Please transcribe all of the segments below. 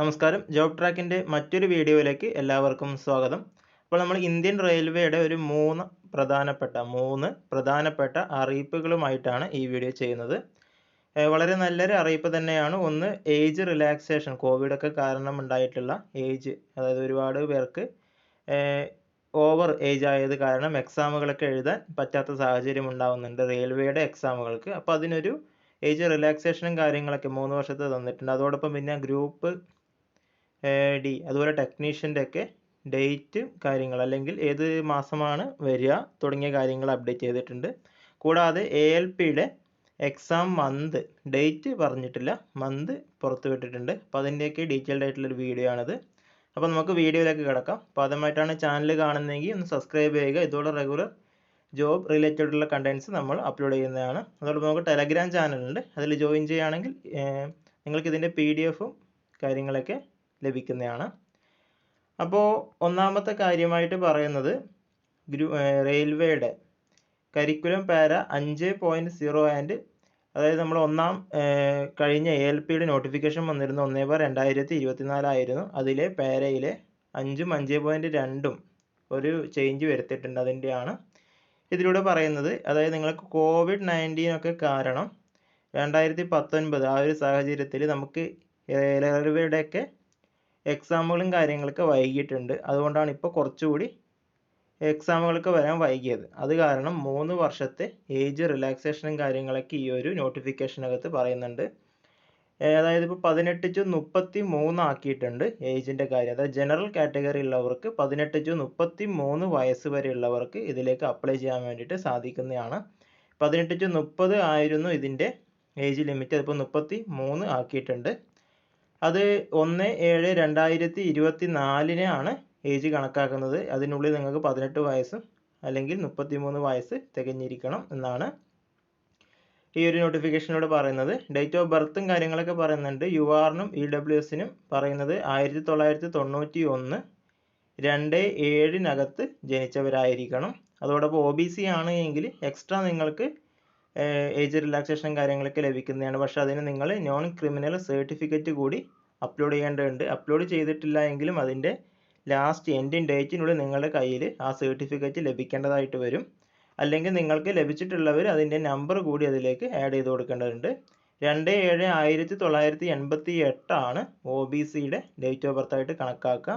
നമസ്കാരം. ജോബ് ട്രാക്കിന്റെ മറ്റൊരു വീഡിയോയിലേക്ക് എല്ലാവർക്കും സ്വാഗതം. അപ്പോൾ നമ്മൾ ഇന്ത്യൻ റെയിൽവേയുടെ ഒരു മൂന്ന് പ്രധാനപ്പെട്ട മൂന്ന് പ്രധാനപ്പെട്ട അറിയിപ്പുകളുമായിട്ടാണ് ഈ വീഡിയോ ചെയ്യുന്നത്. വളരെ നല്ലൊരു അറിയിപ്പ് തന്നെയാണ്. ഒന്ന് ഏജ് റിലാക്സേഷൻ. കോവിഡൊക്കെ കാരണം ഉണ്ടായിട്ടുള്ള ഏജ് അതായത് ഒരുപാട് പേർക്ക് ഓവർ ഏജ് ആയത് കാരണം എക്സാമുകളൊക്കെ എഴുതാൻ പറ്റാത്ത സാഹചര്യം ഉണ്ടാകുന്നുണ്ട് റെയിൽവേയുടെ എക്സാമുകൾക്ക്. അപ്പോൾ അതിനൊരു ഏജ് റിലാക്സേഷനും കാര്യങ്ങളൊക്കെ മൂന്ന് വർഷത്തെ തന്നിട്ടുണ്ട്. അതോടൊപ്പം പിന്നെ ഗ്രൂപ്പ് ഡി അതുപോലെ ടെക്നീഷ്യന്റെ ഒക്കെ ഡേറ്റ് കാര്യങ്ങൾ അല്ലെങ്കിൽ ഏത് മാസമാണ് വരിക തുടങ്ങിയ കാര്യങ്ങൾ അപ്ഡേറ്റ് ചെയ്തിട്ടുണ്ട്. കൂടാതെ എ എൽ പിയുടെ എക്സാം മന്ത് ഡേറ്റ് പറഞ്ഞിട്ടില്ല മന്ത് പുറത്ത് വിട്ടിട്ടുണ്ട്. അപ്പോൾ അതിന്റെയൊക്കെ ഡീറ്റെയിൽഡ് ആയിട്ടുള്ളൊരു വീഡിയോ ആണിത്. അപ്പോൾ നമുക്ക് വീഡിയോയിലേക്ക് കിടക്കാം. അപ്പോൾ അതുമായിട്ടാണ് ചാനൽ കാണുന്നതെങ്കിൽ ഒന്ന് സബ്സ്ക്രൈബ് ചെയ്യുക. ഇതോടെ റെഗുലർ ജോബ് റിലേറ്റഡ് ഉള്ള കണ്ടൻസ് നമ്മൾ അപ്ലോഡ് ചെയ്യുന്നതാണ്. അതോടൊപ്പം നമുക്ക് ടെലഗ്രാം ചാനലുണ്ട് അതിൽ ജോയിൻ ചെയ്യുകയാണെങ്കിൽ നിങ്ങൾക്ക് ഇതിന്റെ പി ഡി എഫും കാര്യങ്ങളൊക്കെ ലഭിക്കുന്നതാണ്. അപ്പോൾ ഒന്നാമത്തെ കാര്യമായിട്ട് പറയുന്നത് ഗ്രൂ റെയിൽവേയുടെ കരിക്കുലം പാര അഞ്ച് പോയിന്റ് സീറോ ആൻഡ് അതായത് നമ്മൾ ഒന്നാം കഴിഞ്ഞ എ എൽ പിയുടെ നോട്ടിഫിക്കേഷൻ വന്നിരുന്ന ഒന്നേ ബാർ രണ്ടായിരത്തി ഇരുപത്തിനാലായിരുന്നു അതിലെ പാരയിലെ അഞ്ചും അഞ്ച് പോയിന്റ് രണ്ടും ഒരു ചേഞ്ച് വരുത്തിയിട്ടുണ്ട് അതിന്റെയാണ്. ഇതിലൂടെ പറയുന്നത് അതായത് നിങ്ങൾക്ക് കോവിഡ് നയന്റീനൊക്കെ കാരണം രണ്ടായിരത്തി പത്തൊൻപത് ആ ഒരു സാഹചര്യത്തിൽ നമുക്ക് റെയിൽവേയുടെയൊക്കെ എക്സാമുകളും കാര്യങ്ങളൊക്കെ വൈകിയിട്ടുണ്ട്. അതുകൊണ്ടാണ് ഇപ്പോൾ കുറച്ചുകൂടി എക്സാമുകളൊക്കെ വരാൻ വൈകിയത്. അത് കാരണം മൂന്ന് വർഷത്തെ ഏജ് റിലാക്സേഷനും കാര്യങ്ങളൊക്കെ ഈ ഒരു നോട്ടിഫിക്കേഷനകത്ത് പറയുന്നുണ്ട്. അതായത് ഇപ്പോൾ പതിനെട്ട് ടു മുപ്പത്തി മൂന്ന് ആക്കിയിട്ടുണ്ട് ഏജിന്റെ കാര്യം. അതായത് ജനറൽ കാറ്റഗറി ഉള്ളവർക്ക് പതിനെട്ട് ടു മുപ്പത്തി മൂന്ന് വയസ്സ് വരെ ഉള്ളവർക്ക് ഇതിലേക്ക് അപ്ലൈ ചെയ്യാൻ വേണ്ടിയിട്ട് സാധിക്കുന്നതാണ്. പതിനെട്ട് ടു മുപ്പത് ആയിരുന്നു ഇതിന്റെ ഏജ് ലിമിറ്റ് അതിപ്പോൾ മുപ്പത്തി മൂന്ന് ആക്കിയിട്ടുണ്ട്. അത് ഒന്ന് ഏഴ് രണ്ടായിരത്തി ഇരുപത്തി നാലിനാണ് ഏജ് കണക്കാക്കുന്നത്. അതിനുള്ളിൽ നിങ്ങൾക്ക് പതിനെട്ട് വയസ്സ് അല്ലെങ്കിൽ മുപ്പത്തി മൂന്ന് വയസ്സ് തികഞ്ഞിരിക്കണം എന്നാണ് ഈ ഒരു നോട്ടിഫിക്കേഷനിലൂടെ പറയുന്നത്. ഡേറ്റ് ഓഫ് ബർത്തും കാര്യങ്ങളൊക്കെ പറയുന്നുണ്ട്. യു ആറിനും ഇ ഡബ്ല്യു എസിനും പറയുന്നത് ആയിരത്തി തൊള്ളായിരത്തി തൊണ്ണൂറ്റി ഒന്ന് രണ്ട് ഏഴിനകത്ത് ജനിച്ചവരായിരിക്കണം. അതോടൊപ്പം ഒ ബി സി ആണ് എങ്കിൽ എക്സ്ട്രാ നിങ്ങൾക്ക് ഏജ് റിലാക്സേഷൻ കാര്യങ്ങളൊക്കെ ലഭിക്കുന്നതാണ്. പക്ഷേ അതിന് നിങ്ങൾ നോൺ ക്രിമിനൽ സർട്ടിഫിക്കറ്റ് കൂടി അപ്ലോഡ് ചെയ്യേണ്ടതുണ്ട്. അപ്ലോഡ് ചെയ്തിട്ടില്ല എങ്കിലും അതിന്റെ ലാസ്റ്റ് എൻഡിങ് ഡേറ്റിനുള്ളിൽ നിങ്ങളുടെ കയ്യിൽ ആ സർട്ടിഫിക്കറ്റ് ലഭിക്കേണ്ടതായിട്ട് വരും. അല്ലെങ്കിൽ നിങ്ങൾക്ക് ലഭിച്ചിട്ടുള്ളവർ അതിന്റെ നമ്പർ കൂടി അതിലേക്ക് ആഡ് ചെയ്ത് കൊടുക്കേണ്ടതുണ്ട്. രണ്ട് ഏഴ് ആയിരത്തി തൊള്ളായിരത്തി എൺപത്തി എട്ടാണ് ഒ ബി സിയുടെ ഡേറ്റ് ഓഫ് ബർത്ത് ആയിട്ട് കണക്കാക്കുക.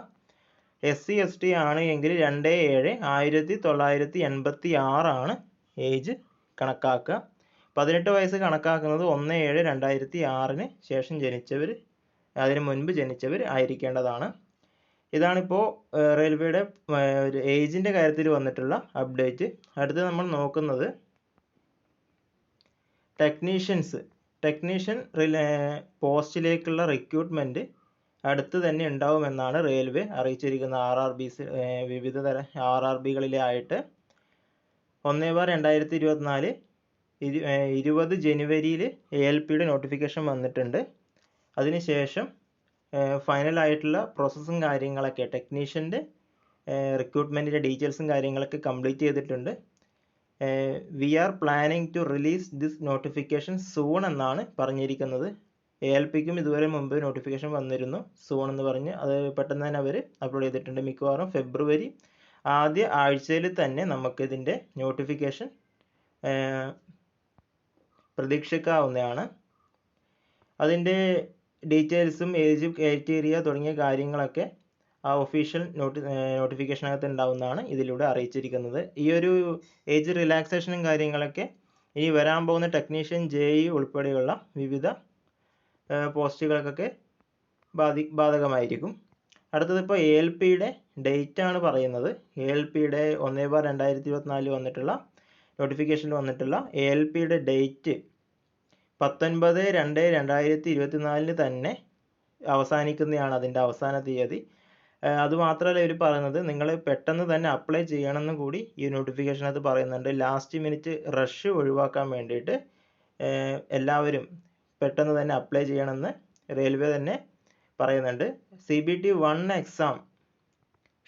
എസ് സി എസ് ടി ആണ് എങ്കിൽ രണ്ട് ഏഴ് ആയിരത്തി തൊള്ളായിരത്തി എൺപത്തി ആറാണ് ഏജ് കണക്കാക്കുക. പതിനെട്ട് വയസ്സ് കണക്കാക്കുന്നത് ഒന്ന് ഏഴ് രണ്ടായിരത്തി ആറിന് ശേഷം ജനിച്ചവർ അതിന് മുൻപ് ജനിച്ചവർ ആയിരിക്കേണ്ടതാണ്. ഇതാണിപ്പോൾ റെയിൽവേയുടെ ഒരു ഏജിന്റെ കാര്യത്തിൽ വന്നിട്ടുള്ള അപ്ഡേറ്റ്. അടുത്ത് നമ്മൾ നോക്കുന്നത് ടെക്നീഷ്യൻസ്. ടെക്നീഷ്യൻ പോസ്റ്റിലേക്കുള്ള റിക്രൂട്ട്മെന്റ് അടുത്ത് തന്നെ ഉണ്ടാവുമെന്നാണ് റെയിൽവേ അറിയിച്ചിരിക്കുന്നത്. ആർ ആർ ബിസ് വിവിധ തരം ആർ ആർ ബികളിലെ ആയിട്ട് ഒന്നേ ബാർ രണ്ടായിരത്തി ഇരുപത്തിനാല് ഇരു ഇരുപത് ജനുവരിയിൽ എ എൽ പിയുടെ നോട്ടിഫിക്കേഷൻ വന്നിട്ടുണ്ട്. അതിനുശേഷം ഫൈനൽ ആയിട്ടുള്ള പ്രോസസ്സും കാര്യങ്ങളൊക്കെ ടെക്നീഷ്യന്റെ റിക്രൂട്ട്മെന്റിന്റെ ഡീറ്റെയിൽസും കാര്യങ്ങളൊക്കെ കംപ്ലീറ്റ് ചെയ്തിട്ടുണ്ട്. We are planning to release this notification soon എന്നാണ് പറഞ്ഞിരിക്കുന്നത്. എ എൽ പിക്കും ഇതുവരെ മുമ്പ് നോട്ടിഫിക്കേഷൻ വന്നിരുന്നു സൂൺ എന്ന് പറഞ്ഞ്. അത് പെട്ടെന്ന് തന്നെ അവർ അപ്ലോഡ് ചെയ്തിട്ടുണ്ട്. മിക്കവാറും ഫെബ്രുവരി ആദ്യ ആഴ്ചയിൽ തന്നെ നമുക്കിതിന്റെ നോട്ടിഫിക്കേഷൻ പ്രതീക്ഷിക്കാവുന്നതാണ്. അതിന്റെ ഡീറ്റെയിൽസും ഏജ് ക്രൈറ്റീരിയ തുടങ്ങിയ കാര്യങ്ങളൊക്കെ ആ ഒഫീഷ്യൽ നോട്ടി നോട്ടിഫിക്കേഷനകത്ത് ഉണ്ടാവുന്നതാണ് ഇതിലൂടെ അറിയിച്ചിരിക്കുന്നത്. ഈ ഒരു ഏജ് റിലാക്സേഷനും കാര്യങ്ങളൊക്കെ ഇനി വരാൻ പോകുന്ന ടെക്നീഷ്യൻ ജെ ഇ ഉൾപ്പെടെയുള്ള വിവിധ പോസ്റ്റുകൾക്കൊക്കെ ബാധി ബാധകമായിരിക്കും. അടുത്തത് ഇപ്പോൾ എ എൽ പിയുടെ ഡേറ്റ് ആണ് പറയുന്നത്. എ എൽ പിയുടെ ഒന്നേ ബാർ രണ്ടായിരത്തി ഇരുപത്തിനാലിൽ വന്നിട്ടുള്ള നോട്ടിഫിക്കേഷനിൽ വന്നിട്ടുള്ള എ എൽ പിയുടെ ഡേറ്റ് പത്തൊൻപത് രണ്ട് രണ്ടായിരത്തി ഇരുപത്തിനാലിന് തന്നെ അവസാനിക്കുന്നതാണ് അതിന്റെ അവസാന തീയതി. അതുമാത്രമല്ല ഇവർ പറയുന്നത് നിങ്ങൾ പെട്ടെന്ന് തന്നെ അപ്ലൈ ചെയ്യണമെന്നും കൂടി ഈ നോട്ടിഫിക്കേഷനകത്ത് പറയുന്നുണ്ട്. ലാസ്റ്റ് മിനിറ്റ് റഷ് ഒഴിവാക്കാൻ വേണ്ടിയിട്ട് എല്ലാവരും പെട്ടെന്ന് തന്നെ അപ്ലൈ ചെയ്യണമെന്ന് റെയിൽവേ തന്നെ പറയുന്നുണ്ട്. C B T one exam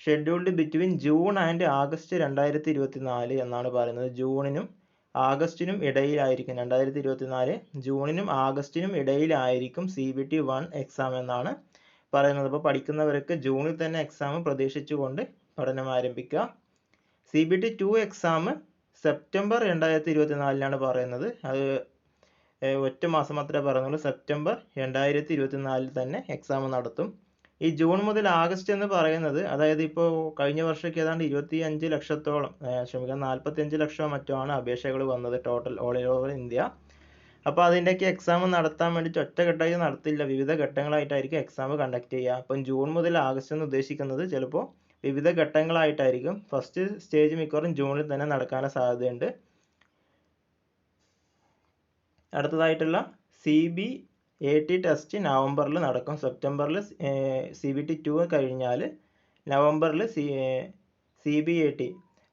scheduled between June and August രണ്ടായിരത്തി ഇരുപത്തി നാല് എന്നാണ് പറയുന്നത്. ജൂണിനും ആഗസ്റ്റിനും ഇടയിലായിരിക്കും. രണ്ടായിരത്തി ഇരുപത്തി നാല് ജൂണിനും ആഗസ്റ്റിനും ഇടയിലായിരിക്കും C B T one exam എന്നാണ് പറയുന്നത്. അപ്പോൾ പഠിക്കുന്നവർക്ക് ജൂണിൽ തന്നെ എക്സാം പ്രതീക്ഷിച്ചുകൊണ്ട് പഠനം ആരംഭിക്കുക. C B T two exam September രണ്ടായിരത്തി ഇരുപത്തി നാലിലാണ് പറയുന്നത്. അത് ഒറ്റ മാസം മാത്രമേ പറഞ്ഞുള്ളൂ. സെപ്റ്റംബർ രണ്ടായിരത്തി ഇരുപത്തി നാലിൽ തന്നെ എക്സാം നടത്തും. ഈ ജൂൺ മുതൽ ആഗസ്റ്റ് എന്ന് പറയുന്നത് അതായത് ഇപ്പോൾ കഴിഞ്ഞ വർഷമൊക്കെ ഏതാണ്ട് ഇരുപത്തി അഞ്ച് ലക്ഷത്തോളം ക്ഷമിക്കാം നാൽപ്പത്തി അഞ്ച് ലക്ഷമോ മറ്റോ ആണ് അപേക്ഷകൾ വന്നത് ടോട്ടൽ ഓൾ ഓവർ ഇന്ത്യ. അപ്പോൾ അതിന്റെയൊക്കെ എക്സാം നടത്താൻ വേണ്ടിയിട്ട് ഒറ്റഘട്ടമായി നടത്തില്ല. വിവിധ ഘട്ടങ്ങളായിട്ടായിരിക്കും എക്സാം കണ്ടക്ട് ചെയ്യുക. അപ്പം ജൂൺ മുതൽ ആഗസ്റ്റ് എന്ന് ഉദ്ദേശിക്കുന്നത് ചിലപ്പോൾ വിവിധ ഘട്ടങ്ങളായിട്ടായിരിക്കും. ഫസ്റ്റ് സ്റ്റേജ് മിക്കവാറും ജൂണിൽ തന്നെ നടക്കാനുള്ള സാധ്യതയുണ്ട്. അടുത്തതായിട്ടുള്ള C B A T test നവംബറിൽ നടക്കും. സെപ്റ്റംബറിൽ സി ബി ടി ടു കഴിഞ്ഞാൽ നവംബറിൽ C C B A T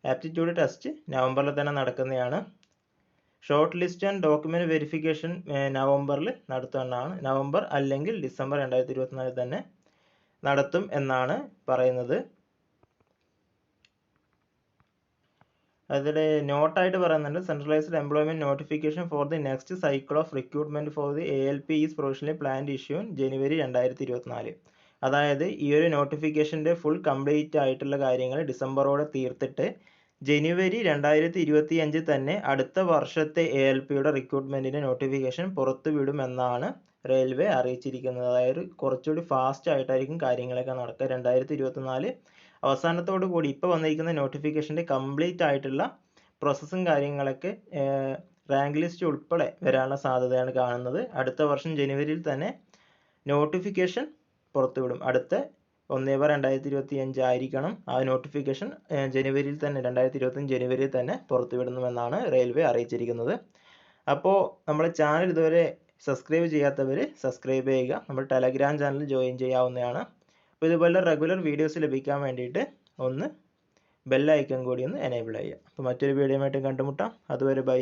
aptitude test നവംബറിൽ തന്നെ നടക്കുന്നതാണ്. Shortlist and document verification നവംബറിൽ നടത്തുന്നതാണ്. നവംബർ അല്ലെങ്കിൽ ഡിസംബർ രണ്ടായിരത്തി ഇരുപത്തിനാലിൽ തന്നെ നടത്തും എന്നാണ് പറയുന്നത്. അതിൽ നോട്ടായിട്ട് പറയുന്നുണ്ട്. Centralised employment notification for the next cycle of recruitment for the A L P is provisionally planned issue January രണ്ടായിരത്തി ഇരുപത്തിനാല് അതായത് ഈ ഒരു നോട്ടിഫിക്കേഷന്റെ ഫുൾ കംപ്ലീറ്റ് ആയിട്ടുള്ള കാര്യങ്ങൾ ഡിസംബറോടെ തീർത്തിട്ട് ജനുവരി രണ്ടായിരത്തി ഇരുപത്തി അഞ്ചിൽ തന്നെ അടുത്ത വർഷത്തെ എ എൽ പിയുടെ റിക്രൂട്ട്മെന്റിന്റെ നോട്ടിഫിക്കേഷൻ പുറത്തു വിടുമെന്നാണ് റെയിൽവേ അറിയിച്ചിരിക്കുന്നത്. അതായത് കുറച്ചുകൂടി ഫാസ്റ്റ് ആയിട്ടായിരിക്കും കാര്യങ്ങളൊക്കെ നടക്കുക. രണ്ടായിരത്തി ഇരുപത്തിനാല് അവസാനത്തോടു കൂടി ഇപ്പോൾ വന്നിരിക്കുന്ന നോട്ടിഫിക്കേഷന്റെ കംപ്ലീറ്റ് ആയിട്ടുള്ള പ്രോസസ്സും കാര്യങ്ങളൊക്കെ റാങ്ക് ലിസ്റ്റ് ഉൾപ്പെടെ വരാനുള്ള സാധ്യതയാണ് കാണുന്നത്. അടുത്ത വർഷം ജനുവരിയിൽ തന്നെ നോട്ടിഫിക്കേഷൻ പുറത്തുവിടും. അടുത്ത ഒന്നേ ബാർ രണ്ടായിരത്തി ഇരുപത്തി അഞ്ച് ആയിരിക്കണം. ആ നോട്ടിഫിക്കേഷൻ ജനുവരിയിൽ തന്നെ രണ്ടായിരത്തി ഇരുപത്തഞ്ച് ജനുവരിയിൽ തന്നെ പുറത്തുവിടുന്നുവെന്നാണ് റെയിൽവേ അറിയിച്ചിരിക്കുന്നത്. അപ്പോൾ നമ്മുടെ ചാനൽ ഇതുവരെ സബ്സ്ക്രൈബ് ചെയ്യാത്തവർ സബ്സ്ക്രൈബ് ചെയ്യുക. നമ്മുടെ ടെലഗ്രാം ചാനൽ ജോയിൻ ചെയ്യാവുന്നതാണ്. അപ്പോൾ ഇതുപോലെ റെഗുലർ വീഡിയോസ് ലഭിക്കാൻ വേണ്ടിയിട്ട് ഒന്ന് ബെൽ ഐക്കൺ കൂടി ഒന്ന് എനേബിൾ ചെയ്യുക. അപ്പോൾ മറ്റൊരു വീഡിയോ ആയിട്ട് കണ്ടുമുട്ടാം. അതുവരെ ബൈ